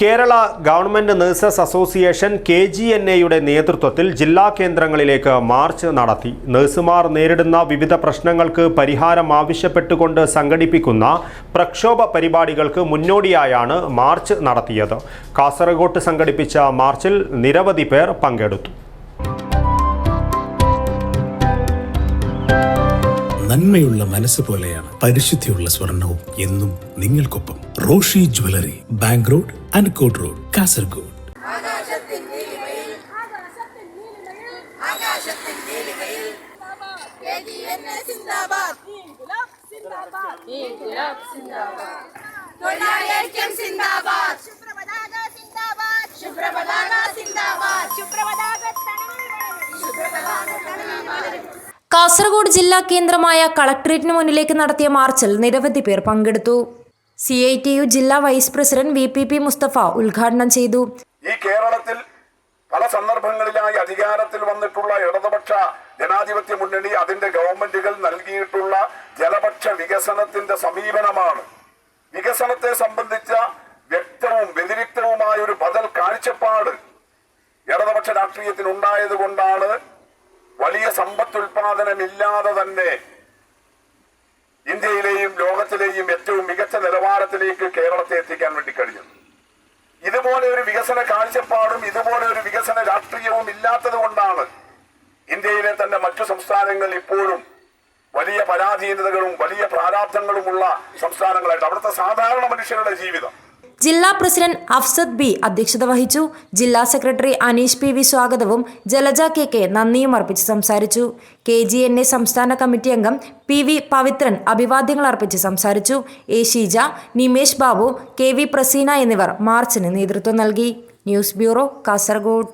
Kerala government nurses association K G N എയുടെ നേതൃത്വത്തിൽ ജില്ലാ കേന്ദ്രങ്ങളിലേക്ക് മാർച്ച് നടത്തി. നഴ്സുമാർ നേരിടുന്ന വിവിധ പ്രശ്നങ്ങൾക്ക് പരിഹാരം ആവശ്യപ്പെട്ടുകൊണ്ട് സംഘടിപ്പിക്കുന്ന പ്രക്ഷോഭ പരിപാടികൾക്ക് മുന്നോടിയായാണ് മാർച്ച് നടത്തിയത്. കാസർഗോട്ട് സംഘടിപ്പിച്ച മാർച്ചിൽ നിരവധി പേർ പങ്കെടുത്തു. നന്മയുള്ള മനസ്സ് പോലെയാണ് പരിശുദ്ധിയുള്ള സ്വർണവും എന്നും നിങ്ങൾക്കൊപ്പം റോഷി ജ്വല്ലറി ബാങ്ക് റോഡ് അൻകോട്ട് റോഡ് കാസർഗോഡ് തൊഴിലാളിഐക്യം സിന്ദാബാദ് ശുഭ്രപതാക സിന്ദാബാദ് സിന്ദാബാദ് കാസർഗോഡ് ജില്ലാ കേന്ദ്രമായ കളക്ടറേറ്റിന് മുന്നിലേക്ക് നടത്തിയ മാർച്ചിൽ നിരവധി പേർ പങ്കെടുത്തു. സി ഐ ടി യു ജില്ലാ vice president V P P Mustafa ഉദ്ഘാടനം ചെയ്തു. ഈ കേരളത്തിൽ പല സന്ദർഭങ്ങളിലായി അധികാരത്തിൽ വന്നിട്ടുള്ള ഇടതുപക്ഷ ജനാധിപത്യ മുന്നണി അതിന്റെ ഗവൺമെന്റുകൾ നൽകിയിട്ടുള്ള ജലപക്ഷ വികസനത്തിന്റെ സമീപനമാണ്. വികസനത്തെ സംബന്ധിച്ച വ്യക്തവും വ്യതിരിക്തവുമായ ഒരു ബദൽ കാഴ്ചപ്പാട് ഇടതുപക്ഷ രാഷ്ട്രീയത്തിനുണ്ടായത് കൊണ്ടാണ് വലിയ സമ്പത്തുൽപാദനമില്ലാതെ തന്നെ ഇന്ത്യയിലെയും ലോകത്തിലെയും ഏറ്റവും മികച്ച നിലവാരത്തിലേക്ക് കേരളത്തെ എത്തിക്കാൻ വേണ്ടി കഴിഞ്ഞു. ഇതുപോലെ ഒരു വികസന കാഴ്ചപ്പാടും ഇതുപോലെ ഒരു വികസന രാഷ്ട്രീയവും ഇല്ലാത്തത് കൊണ്ടാണ് ഇന്ത്യയിലെ തന്നെ മറ്റു സംസ്ഥാനങ്ങൾ ഇപ്പോഴും വലിയ പരാധീനതകളും വലിയ പ്രാരാബ്ധങ്ങളുമുള്ള സംസ്ഥാനങ്ങളായിട്ട് അവിടുത്തെ സാധാരണ മനുഷ്യരുടെ ജീവിതം. ജില്ലാ പ്രസിഡന്റ് അഫ്സദ് ബി അധ്യക്ഷത വഹിച്ചു. ജില്ലാ സെക്രട്ടറി അനീഷ് പി വി സ്വാഗതവും ജലജ കെ കെ നന്ദിയും അർപ്പിച്ച് സംസാരിച്ചു. കെ ജി എൻ എ സംസ്ഥാന കമ്മിറ്റി അംഗം പി വി പവിത്രൻ അഭിവാദ്യങ്ങൾ അർപ്പിച്ച് സംസാരിച്ചു. A Sheeja Nimesh Babu K V Praseena എന്നിവർ മാർച്ചിന് നേതൃത്വം നൽകി. News bureau Kasaragod.